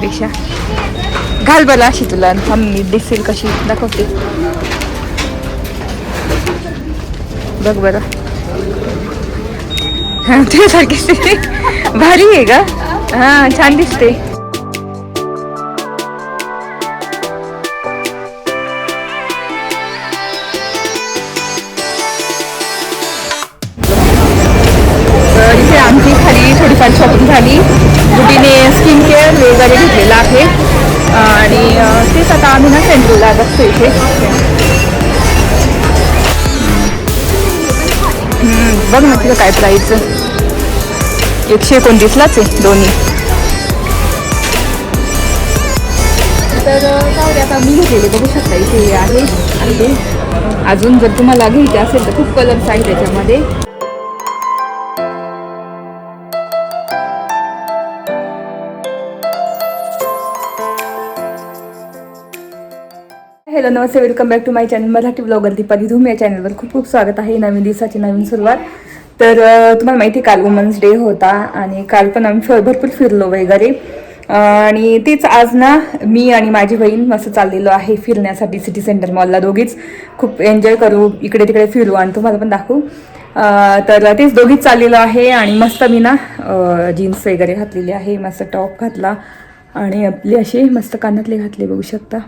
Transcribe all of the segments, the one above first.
फिरण्यापेक्षा घाल बला अशी तुला थांब मी दिसेल कशी. दाखवते. बघ बरं. हा तुझ्यासारखीच भारी आहे का हा छान दिसते. स्किन केअर वगैरे घेतलेला आहे. आणि तेच आता आम्ही ना सेंट्रलला बसतो इथे. बघ ना तिथं काय प्राईस एकशे एकोणतीसलाच आहे दोन्ही. तर जाऊ आता मी घेतलेले बघू शकता इथे आहे. आणि अजून जर तुम्हाला घ्यायचे असेल तर खूप कलर्स आहे त्याच्यामध्ये. Hello Namaste welcome back to my channel Marathi blogger Deepali Dhoom या चॅनलवर खूप खूप स्वागत आहे. नवीन दिवसाची नवीन सुरुवात. तर तुम्हाला माहिती आहे, काल वुमन्स डे होता आणि काल पण आम्ही भरपूर फिरलो वगैरे. आणि तेच आज ना मी आणि माझी बहीण मस्त चाललेलो आहे फिरण्यासाठी सिटी सेंटर मॉलला दोघीच. खूप एन्जॉय करू इकडे तिकडे फिरू आणि तुम्हाला पण दाखवू. तर तेच दोघीच चाललेलो आहे आणि मस्त मी ना जीन्स वगैरे घातलेली आहे मस्त टॉप घातला आणि आपली अशी मस्त कानातले घातले बघू शकता.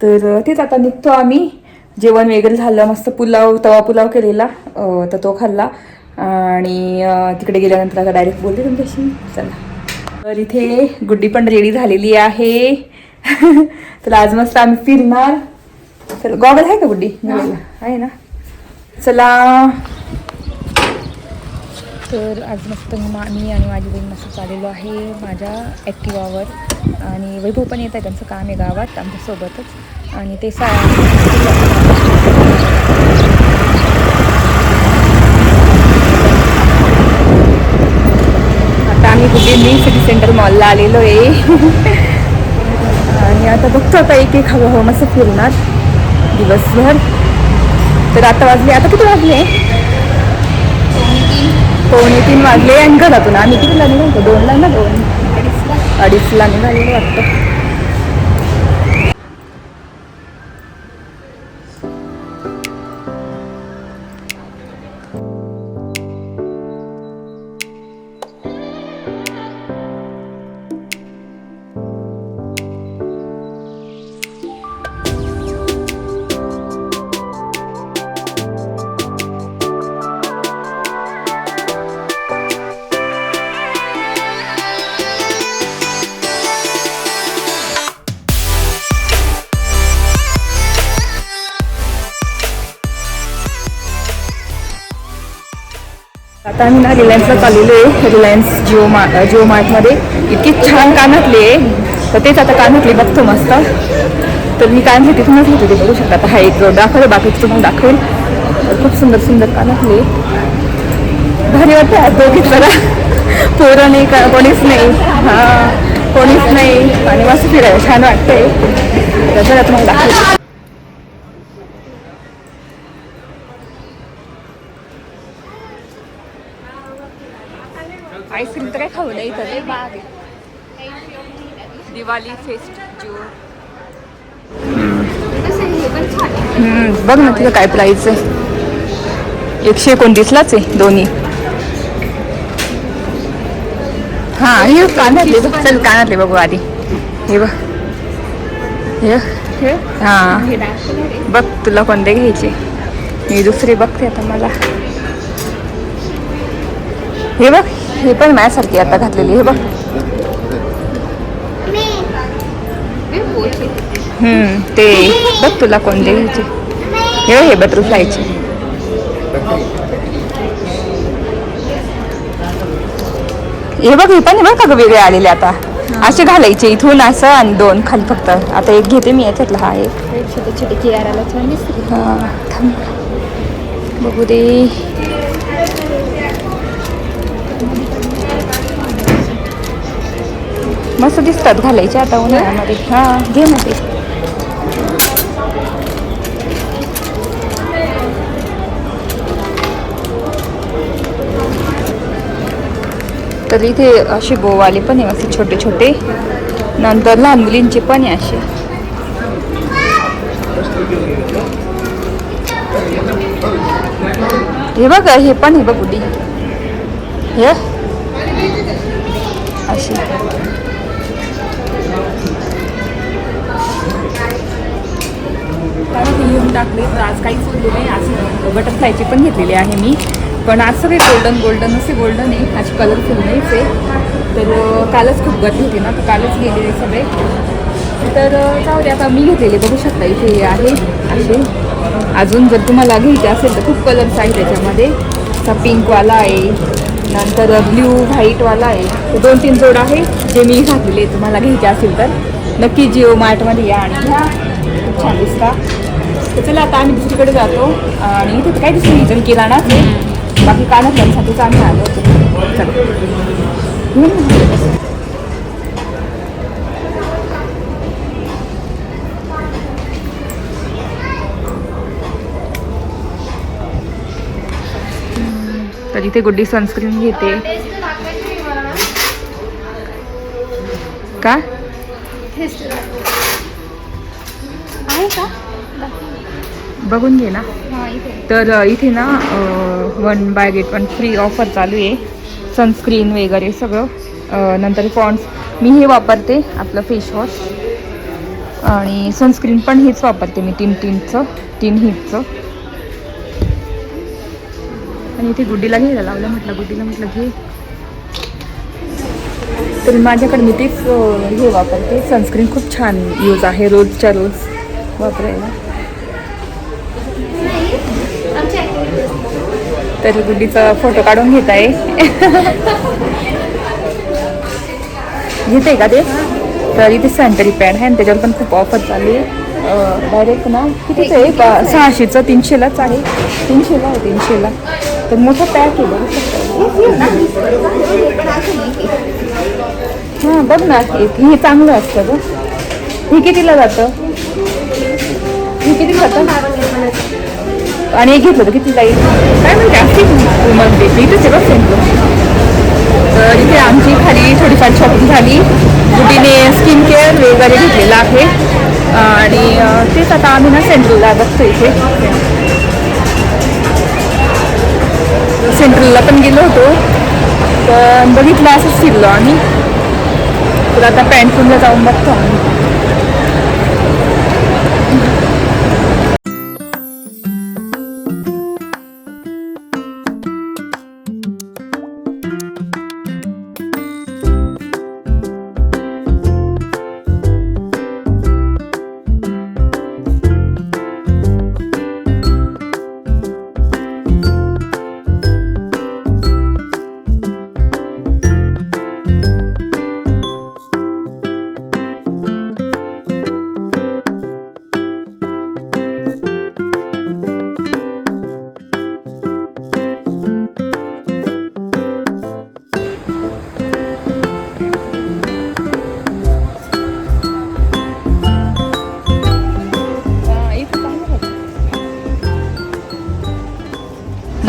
तर तेच आता निघतो आम्ही. जेवण वगैरे झालं मस्त पुलाव तवा पुलाव केलेला तर तो खाल्ला. आणि तिकडे गेल्यानंतर आता डायरेक्ट बोलते तुमच्याशी. चला. तर इथे गुड्डी पण रेडी झालेली आहे. तर आज मस्त आम्ही फिरणार. तर गॉगल आहे का गुड्डी? आहे ना? चला. तर आज मस्त मा मी आणि माझी बहीण मस्त चाललेलो आहे माझ्या ॲक्टिवावर. आणि वैभव पण येत आहे त्यांचं काम आहे गावात आमच्यासोबतच आणि ते सा आता आम्ही कुठे मी सिटी सेंटर मॉलला आलेलो आहे. आणि आता बघतो आता एक एक हवं हवं मस्त फिरणार दिवसभर. तर आता वाजले आता किती वाजले? पावणे तीन वाजले आणि घरातून आम्ही कितीला निघालो दोनला ना दोन. अडीचला निघालेलो वाटतं. आता आम्ही ना रिलायन्सला चाललेलो आहे. रिलायन्स जिओ मा जिओ मार्टमध्ये इतकी छान कानातले आहे. तर तेच आता कानातले बघतो मस्त. तर मी काय कानातले तिथूनच घेते ते बघू शकता. आता हा एक दाखवलं बाकीचं तुम्हाला दाखवेल खूप सुंदर सुंदर कानातले भारी वाटतं आज दोघी जरा. पोरं नाही का कोणीच नाही. हां कोणीच नाही. आणि मस्त फिरायला छान वाटतंय. तर जरा तुम्हाला दाखवते आईस्क्रीम तर काय खाऊ नाही इथं ते बाग आहे. दिवाळी फेस्ट जो. बघ ना तिथं काय प्राईस आहे. एकशे एकोणतीसलाच आहे दोन्ही. हा हे कानातले बघ चल कानातले बघू आधी. हे बघ. हे बघ. हा. बघ तुला कोणते घ्यायचे. मी दुसरे बघते आता मला. हे बघ. हे पण माझ्यासारखी आता घातलेली हे बघ. हम्म ते बघ तुला कोणते घ्यायचे हे हे बटरफ्लायचे हे बघ हे पण बघ का वेगळे आलेले आता. असे घालायचे इथून असं आणि दोन खाली फक्त. आता एक घेते मी याच्यातला हा एक. छोटे छोटे छान थांब. बघू दे. मस्त दिसतात घालायचे आता उन्हाळ्यामध्ये. हा घे ना ते. तर इथे असे गोवाले पण आहे असे छोटे छोटे. नंतर लहान मुलींचे पण आहे असे हे बघ हे पण आहे बघ उडी. हे अशी घेऊन टाकले. तर आज काहीच बोलले नाही. आज बटरफ्लायची पण घेतलेली आहे मी. पण आज सगळे गोल्डन गोल्डन असे गोल्डन आहे. आज कलरफुल नाहीच आहे तर कालच खूप गर्दी होती ना तर कालच गेलेले सगळे. तर जाऊ दे आता मी घेतलेले बघू शकता इथे आहे. असे. अजून जर तुम्हाला घ्यायचे असेल तर खूप कलर्स आहे त्याच्यामध्ये. असा पिंकवाला आहे. नंतर ब्ल्यू व्हाईटवाला आहे. ते दोन तीन जोड आहे. जे मी घातलेले तुम्हाला घ्यायचे असेल तर. नक्की जिओ मार्टमध्ये या आणि घ्या. खूप छान दिसता. तर चला आता आम्ही दुसरीकडे जातो. आणि इथे काही दुसरी किराणाच आहे बाकी कानातल्यांसाठीच आम्ही आलो. चला. तर इथे गुड्डी सनस्क्रीन घेते. का? आहे का? बघून घे ना. तर इथे ना one buy get one free offer चालू आहे. सनस्क्रीन वगैरे सगळं. नंतर पॉन्ड्स मी हे वापरते आपलं फेसवॉश आणि सनस्क्रीन पण हेच वापरते मी तीन तीनचं तीन हिटचं आणि इथे गुड्डीला घ्यायला लावलं म्हटलं गुड्डीला म्हटलं घे. तर माझ्याकडे मी तेच हे वापरते. सनस्क्रीन खूप छान यूज आहे रोजच्या रोज वापरायला. तर गुड्डीचा फोटो काढून घेत आहे घेते का ते? तर इथे सॅनिटरी पॅड आहे आणि त्याच्यावर पण खूप ऑफर चालू आहे. डायरेक्ट ना कितीच आहे? का सहाशेचं तीनशेलाच आहे. तीनशेला आहे तीनशेला. तर मोठं पॅक आहे हां बघ ना हे हे चांगलं असतं गं. हे कितीला जातं? हे किती जातं? आणि एक घेतलं तर किती जाईल काय म्हणते असते मग ते इथेच आहे बघ सेंटर तर इथे आमची खाली थोडीफार शॉपिंग झाली. गुटीने स्किन केअर वगैरे घेतलेला आहे. आणि तेच आता आम्ही ना सेंट्रलला बघतो इथे. सेंट्रलला पण गेलो होतो. तर बघितलं असंच फिरलो आम्ही. तर आता पॅन्टूनला जाऊन बघतो आम्ही.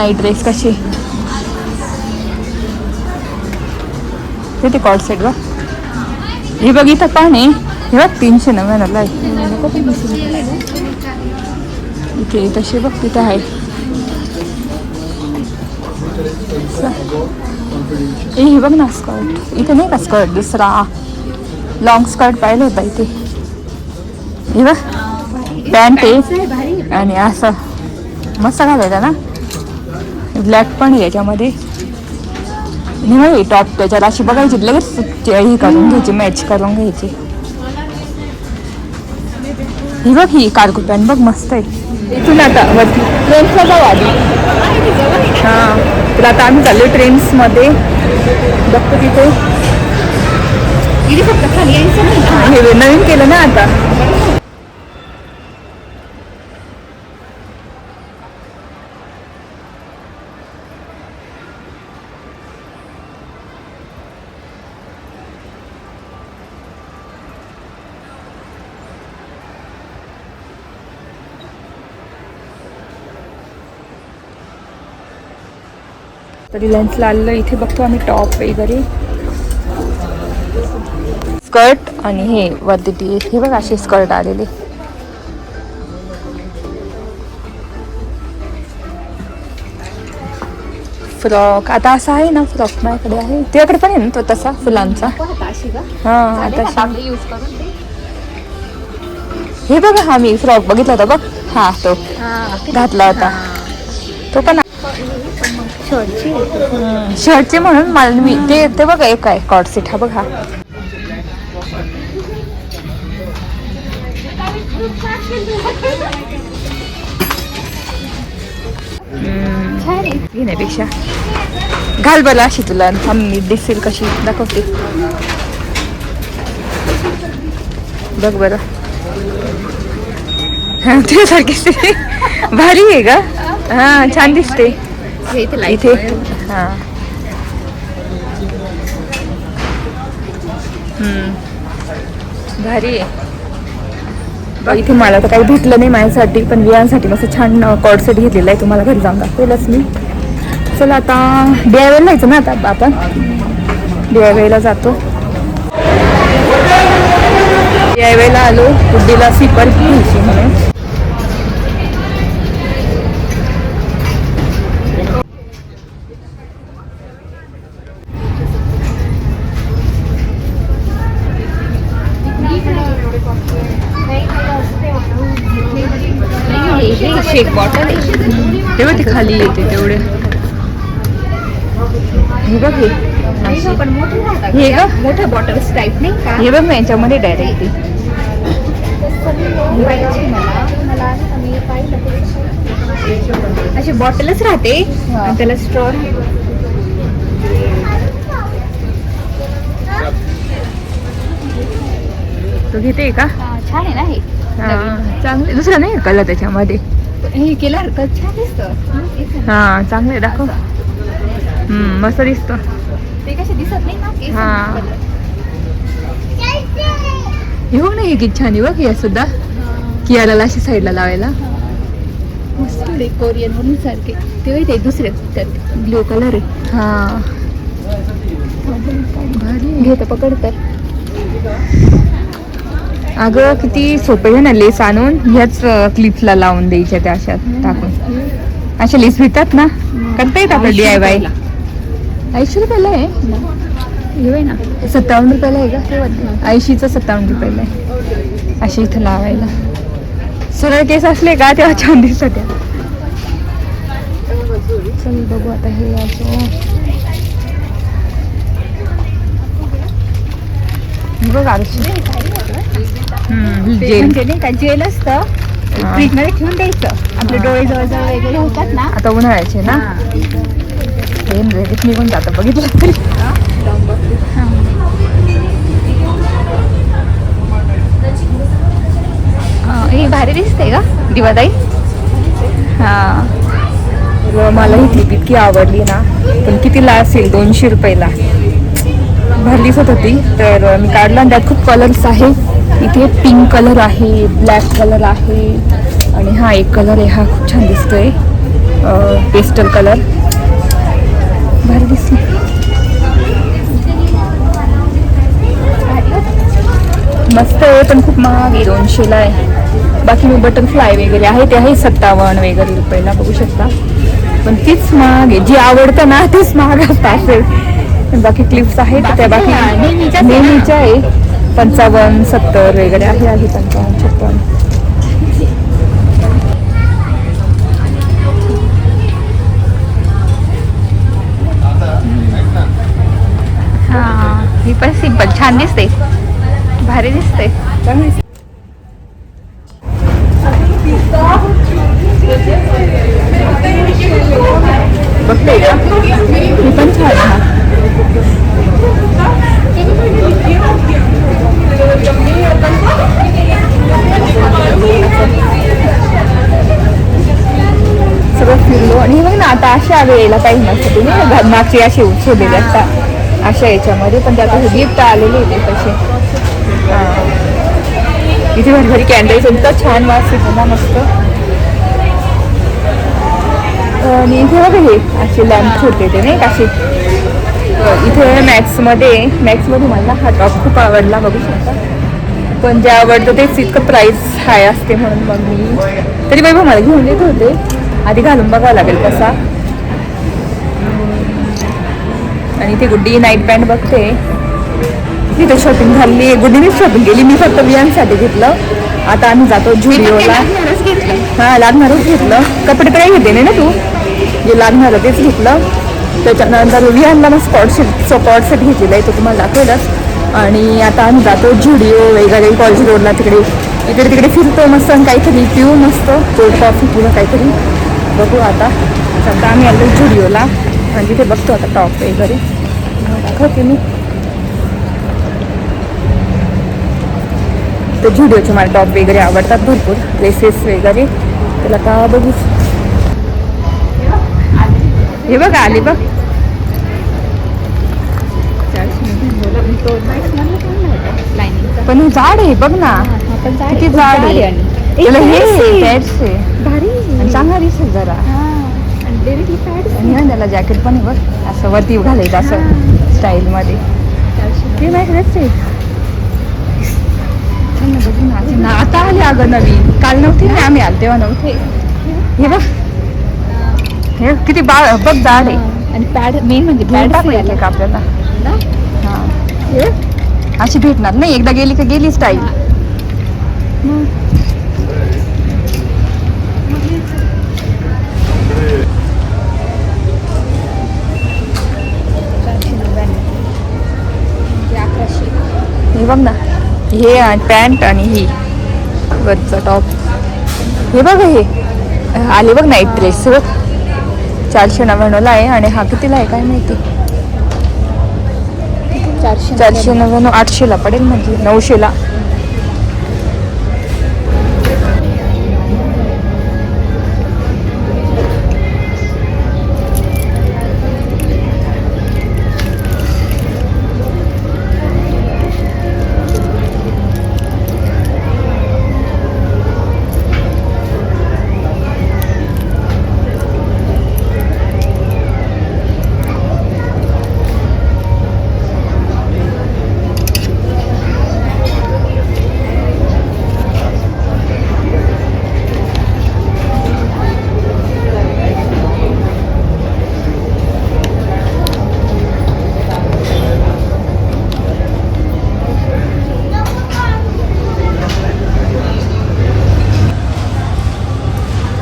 नाईट ड्रेस कशी? किती कॉड सेट बघ हे बघ इथं पण आहे. हे बघ तीनशे नव्याण्णवला आहे इथे तसे बघ तिथं आहे. हे बघ ना स्कर्ट इथे नाही का स्कर्ट दुसरा. लॉंग स्कर्ट पाहिलं होता इथे. हे बघ. पॅन्ट आहे. आणि असं. मस्त घालायचा ना? ब्लॅक पण आहे याच्यामध्ये. नाही टॉप त्याच्यात अशी बघायची लगेच हे करून घ्यायची मॅच करून घ्यायची. ही बघ ही कार्गो पॅन्ट बघ मस्त आहे. इथून आता वरती. ट्रेन्सला जाऊ आधी हां. तर आता आम्ही चाललो ट्रेन्समध्ये बघतो तिथे. इथे फक्त खाली यायचं नाही ना. हे नवीन केलं ना आता. तर रिलायन्सला आलेलो. इथे बघतो आम्ही टॉप वगैरे. स्कर्ट आणि हे वरती टी हे बघ असे स्कर्ट आलेले. फ्रॉक आता असा आहे ना फ्रॉक माझ्याकडे आहे. तुझ्याकडे पण आहे ना तो तसा फुलांचा? अशी हा हे बघा हा मी फ्रॉक बघितला होता बघ. हा तो घातला होता. तो पण शर्टचे? म्हणून मला मी ते ते बघा एक आहे कॉट सीट हा बघा. छान आहे घेण्यापेक्षा. घाल बरं अशी तुला थांब मी दिसेल कशी दाखवते. बघ बरं. ते. सारखी भारी आहे का हा छान दिसते. इथे हा. हम्म. भारी आहे. इथे मला तर काही भेटलं नाही माझ्यासाठी पण वियांसाठी मस्त छान कॉड सेट घेतलेला आहे. तुम्हाला घरी जाऊन दाखवेलच मी. चला आता डी आय जायचं ना आता आपण? डी आय जातो. डी आय आलो. गुड्डीला स्लीपर घ्यायची म्हणून शेक बॉटल आहे. तेव्हा ते खाली येते तेवढे. हे बघ हे. हे का? मोठ्या बॉटल्स टाईप नाही का? हे बघ ना याच्यामध्ये डायरेक्ट. अशी बॉटलच राहते. त्याला स्ट्रॉ तो घेते का? छान आहे ना हे. हा चांगले दुसरा नाही कलर त्याच्यामध्ये. हे केलं तर छान दिसतं. हा चांगले दाखव. हम्म मस्त दिसतो. ते कसे दिसत नाही ना हा. बघ ना हे किती छान आहे बघ हे सुद्धा. कियाला अशी साईडला लावायला. मस्त आहे कोरियन म्हणून सारखे. ते ते दुसरे ब्ल्यू कलर आहे. हा. भारी आहे. घे तर पकड तर अगं किती सोपे आहे ना लेस आणून? ह्याच क्लिपला लावून द्यायच्या त्या अशा टाकून. अशा लेस भेटतात ना? करता येत आपलं डी आय वाय ऐंशी रुपयाला आहे? सत्तावन्न रुपयाला आहे का? ऐंशीचं सत्तावन्न रुपयाला आहे. अशी इथं लावायला. सरळ केस असले का तेव्हा छान दिसत आहे चल बघू आता हे असं. बघ आरशी. ते जेल. म्हणजे नाही का जेल असतं. फ्रीजमध्ये ठेवून द्यायचं. आपले डोळे जवळजवळ वगैरे होतात ना. आता उन्हाळ्याचे ना? हे. लगेच निघून जातं बघितलं तरी. हे. भारी दिसते का दिवादाई. हा. मला ही क्लिप इतकी आवडली ना. पण कितीला असेल दोनशे रुपयाला. भारी दिसत होती तर मी काढला आणि त्यात खूप कलर्स आहे. इथे पिंक कलर आहे ब्लॅक कलर आहे आणि हा एक कलर आहे हा खूप छान दिसतोय. पेस्टल कलर भारी दिसतो मस्त आहे पण खूप महाग आहे दोनशेला आहे. बाकी मी बटरफ्लाय वगैरे आहे ते आहे सत्तावन्न वगैरे रुपयाला बघू शकता. पण तीच महाग आहे जी आवडतं ना तीच महाग असतं असेल. बाकी क्लिप्स आहेत त्या बाकी? नेहमीच्या आहे. पंचावन्न सत्तर वगैरे आहे आहे पंचावन्न छप्पन्न हा ही पण सिंपल छान दिसते. भारी दिसते. बघते का ही पण छान आहे सगळं फिरलो आणि बघ ना आता अशा वेळेला यायला काही नसतं. तुम्ही मागचे असे शोधलेले असतात अशा याच्यामध्ये. पण त्यात गिफ्ट आलेले होते तसे हां. इथे भरभरी कॅन्डल्स इतकं छान वास येतो ना मस्त. आणि इथे बघा हे असे लॅम्प होते ते नाही का असे. इथे मॅक्समध्ये मॅक्समध्ये मला हा टॉप खूप आवडला बघू शकता. पण जे आवडतं तेच इतकं प्राईस हाय असते म्हणून मग मी तरी बाई मला घेऊन येत होते. आधी घालून बघावं लागेल कसा. आणि ती गुड्डी नाईट पॅन्ट बघते. तिथे शॉपिंग झाली. गुड्डीनेच शॉपिंग केली. मी फक्त वियांसाठी घेतलं. आता आम्ही जातो झुडिओला हा लागणारच घेतलं. कपडे काही घेते नाही ना तू. जे लागणार तेच घेतलं. त्याच्यानंतर विहानला मग स्पॉट सेट स्पॉट सेट घेतलेला आहे तो तुम्हाला दाखवेलच. आणि आता आम्ही जातो झुडिओ वगैरे कॉलेज रोडला तिकडे. इकडे तिकडे फिरतो मस्त आणि काहीतरी पिऊ मस्त. कोल्ड कॉफी किंवा काहीतरी. बघू आता. सध्या आम्ही आलो झुडिओला. आणि तिथे बघतो आता टॉप वगैरे. दाखवते मी. तर झुडिओचे मला टॉप वगैरे आवडतात भरपूर. ड्रेसेस वगैरे. तर आता बघू. हे बघ आले बघ. पण हे झाड आहे बघ ना. किती झाड आहे. त्याला आणि चांगला दिसेल जरा. आणि त्याला जॅकेट पण बघ असं वरती घालायचं असं स्टाईलमध्ये ते नाही आहे ना आता आले अगं नवीन. काल नव्हते ना आम्ही आलो तेव्हा नव्हते. हे बघ. हे किती बा बघ दाड आहे आणि पॅड मेन म्हणजे पॅड टाकू एक एक आपल्याला. हा? हे. अशी भेटणार नाही. एकदा गेली का गेली स्टाईल हे बघ ना. हे आणि पॅन्ट आणि ही. वरचा टॉप. हे बघ हे. आले बघ नाईट ड्रेस. बघ. चारशे नव्याण्णवला आहे आणि हा कितीला आहे काय माहिती? चारशे चारशे नव्याण्णव आठशेला पडेल म्हणजे नऊशेला.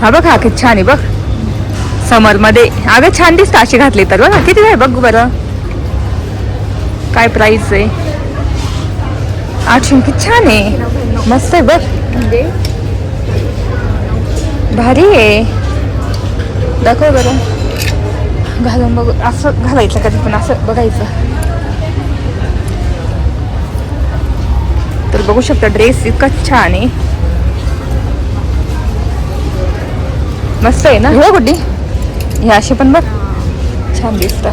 हा बघ हा किती छान आहे बघ. समरमध्ये अगं छान दिसतं अशी घातली तर बघ किती आहे बघ बरं. काय प्राइस आहे? आठशे किती छान आहे. मस्त आहे बघ. भारी आहे. दाखव बरं. घालून बघ. असं घालायचं कधी पण असं बघायचं. तर बघू शकता ड्रेस इतका छान आहे. मस्त आहे ना? हो गुड्डी. हे असे पण बघ. छान दिसत.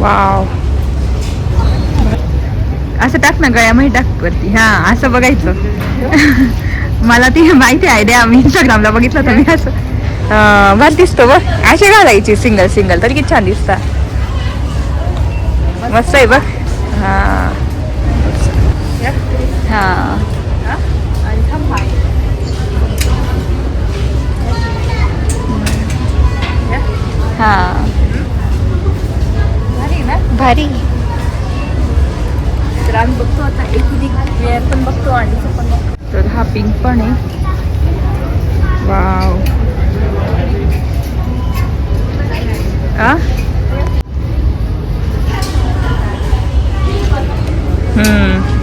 वाव. असं टाक ना गळ्यामध्ये टाक वरती. हा असं बघायचं. मला ती माहिती आयडिया मी इंस्टाग्रामला बघितलं मी असं. बरं दिसतो बघ. असे घालायची सिंगल सिंगल तरी किती छान दिसता मस्त आहे बघ. हा. हा. हा. भारी तर आम्ही बघतो आता एखादी वेअर पण बघतो आणि पण बघतो. तर हा पिंक पण आहे. वाव आ?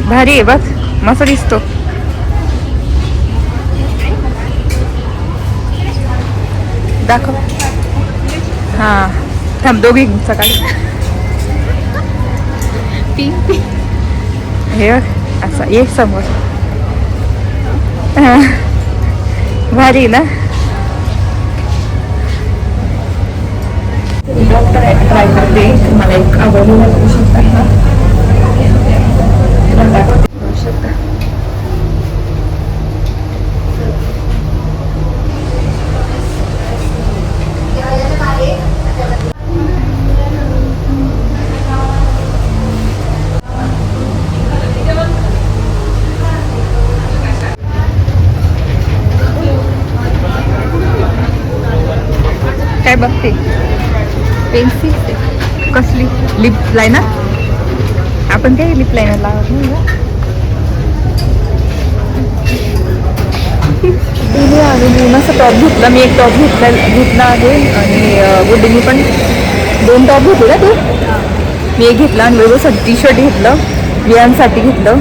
भारी आहे बघ. मस्त दिसतो. दाखव. हा. थांब दोघी सकाळी. पिंक हे बघ असा ये समोर. हा. भारी ना? ट्राय करते मला एक आवडलेला बघू शकता हा तुम्हाला दाखवते. बघू शकता काय बघते पेन्सिल कसली लिप लाईनर आपण काय लिप लाईनर लावत नाही आणि मस्त टॉप घेतला. मी एक टॉप घेतला घेतला आहे आणि गुड्डीने पण दोन टॉप घेतले ना तू? मी एक घेतला आणि वेगळंसाठी टी शर्ट घेतलं वियांसाठी घेतलं.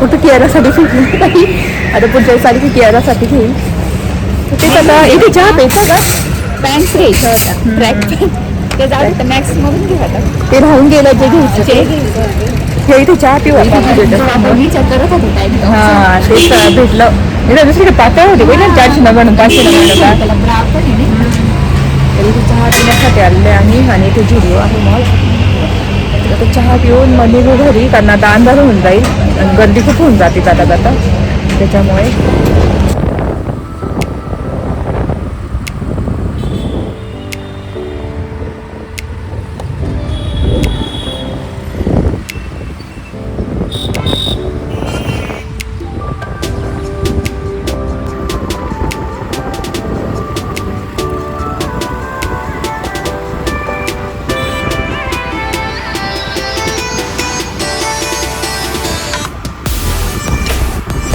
कुठं कियारासाठी घेतलं नाही. आता पुढच्या साडी कियारासाठी घेईल तर तेच आता इथे चहा प्यायचा का? पॅन्ट घ्यायच्या होत्या. ट्रॅक ते जाऊ मॅक्स मधून घेऊ आता. ते राहून गेलं जे घ्यायचं ते. हे इथे चहा पिऊ विचार करत होतो घेऊ. हा तेच भेटलं. इथं दुसरीकडे पातळ होते बघ ना चारशे नव्याण्णव पाचशे का त्याला bra पण आहे ना. तर इथे चहा पिण्यासाठी आलेले आहे आणि इथे झुडिओ आहे मॉल तर आता चहा पिऊन मग निघू घरी कारण आता अंधार होऊन जाईल आणि गर्दी खूप होऊन जाते जाता जाता. त्याच्यामुळे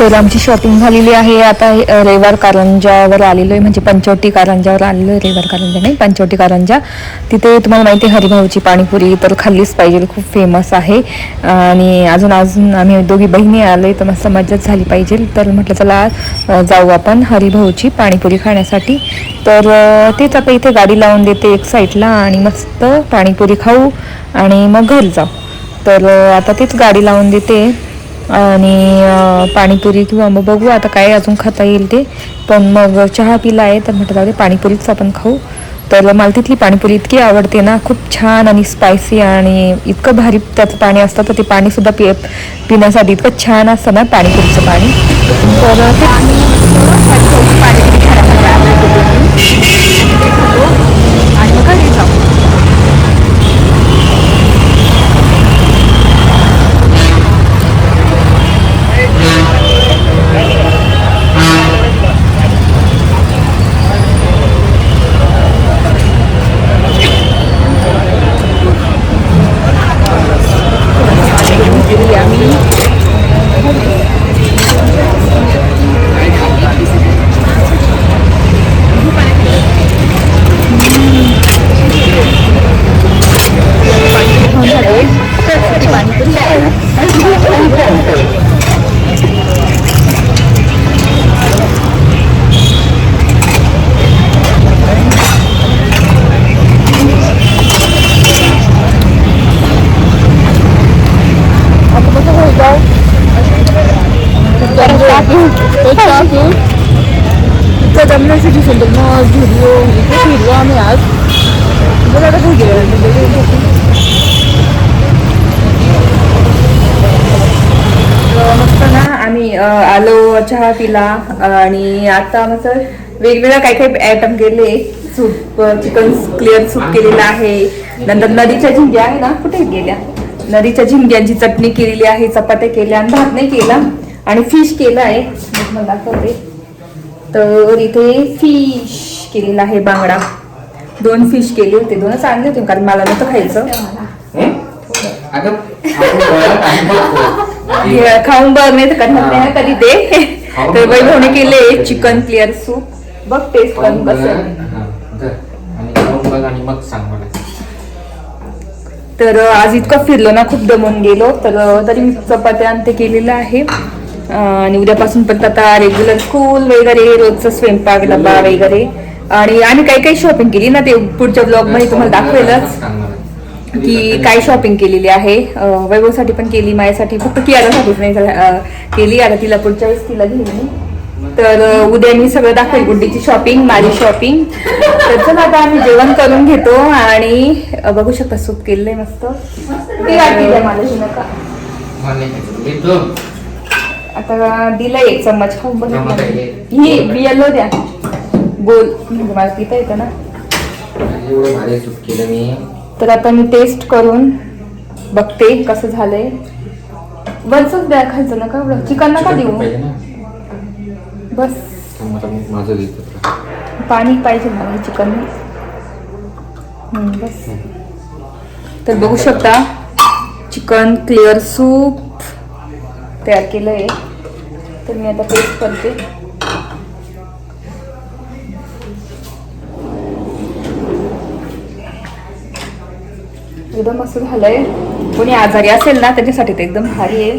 तर आमची शॉपिंग झालेली आहे. आता रविवार कारंजावर आलेलो आहे म्हणजे पंचवटी कारंजावर आलेलो आहे रविवार कारंजा नाही पंचवटी कारंजा. तिथे तुम्हाला माहिती आहे हरिभाऊची पाणीपुरी तर खाल्लीच पाहिजे. खूप फेमस आहे. आणि अजून अजून आम्ही दोघी बहिणी आलो तर मस्त मजाच झाली पाहिजे. तर म्हटलं चला जाऊ आपण हरिभाऊची पाणीपुरी खाण्यासाठी. तर तेच आता इथे गाडी लावून देते एक साईडला आणि मस्त पाणीपुरी खाऊ आणि मग घरी जाऊ. तर आता तीच गाडी लावून देते. आणि पाणीपुरी किंवा मग बघू आता काय अजून खाता येईल ते. पण मग चहा पिला आहे तर म्हटलं जाऊ दे पाणीपुरीच आपण खाऊ. तर मला तिथली पाणीपुरी इतकी आवडते ना खूप छान आणि स्पायसी आणि इतकं भारी त्याचं पाणी असतं तर ते पाणीसुद्धा पि पिण्यासाठी इतकं छान असतं ना पाणीपुरीचं पाणी. तर ते पाणीपुरी आलो चहा पिला आणि आता मस्त वेगवेगळ्या काही काही आयटम केले सूप चिकन क्लिअर सूप केलेलं आहे. नंतर नदीच्या झिंग्या आहे ना कुठे गेल्या? नदीच्या झिंग्यांची चटणी केलेली आहे चपात्या केल्या आणि भात नाही केला. आणि फिश केलं आहे. मी दाखवते. तर इथे फिश केलेला आहे बांगडा. दोन फिश केले होते. दोनच आणले होते कारण मला नव्हतं खायचं. खाऊन बघ नाही तर करणार नाही कधी ते तर वैभवने केले चिकन क्लिअर सूप बघ. टेस्ट करून. कसं तर आज इतकं फिरलो ना खूप दमून गेलो. तर तरी मी चपात्या ते केलेलं आहे. आणि उद्यापासून पण आता रेग्युलर स्कूल वगैरे रोजचा स्वयंपाक डबा वगैरे. आणि आम्ही काही काही शॉपिंग केली ना ते पुढच्या ब्लॉगमध्ये तुम्हाला दाखवेलच. की काय शॉपिंग केलेली आहे? वैभवसाठी पण केली माझ्यासाठी फक्त कियारासाठीच नाही केली आता तिला पुढच्या वेळेस तिला घेईन मी तर उद्या मी सगळं दाखवेल गुड्डीची शॉपिंग माझी शॉपिंग तर चला आता आम्ही जेवण करून घेतो आणि बघू शकता सूप केलेलं आहे मस्त ते मला ही नका. आता दिलं एक चम्मच. खाऊन बघ. ही बियलो द्या. गोल. म्हणजे मला पिता येतं ना. एवढं भारी सूप केलं मी. तर आता मी टेस्ट करून बघते कसं झालंय. वरच द्या खायचं नका एवढं? चिकन नका देऊ. ना. बस. पाणी पाहिजे मला चिकन. बस. तर बघू शकता चिकन क्लिअर सूप तयार केलं आहे तर मी आता टेस्ट करते. एकदम असं झालंय. कोणी आजारी असेल ना त्याच्यासाठी ते एकदम भारी आहे.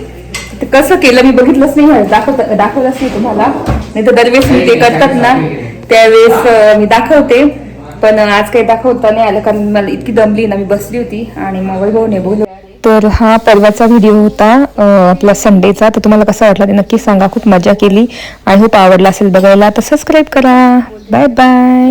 ते कसं केलं मी बघितलंच नाही दाखवत दाखव दाखवलंच नाही तुम्हाला. नाही तर दरवेळेस मी ते करतात ना त्यावेळेस मी दाखवते. पण आज काही दाखवता नाही आलं कारण मला इतकी दमली ना मी बसली होती आणि मग वैभवने बोल तर हा परवाचा व्हिडिओ होता आपला संडेचा तर तुम्हाला कसा वाटला ते नक्की सांगा खूप मजा केली. आय होप आवडला असेल बघायला तर सबस्क्राईब करा. Bye bye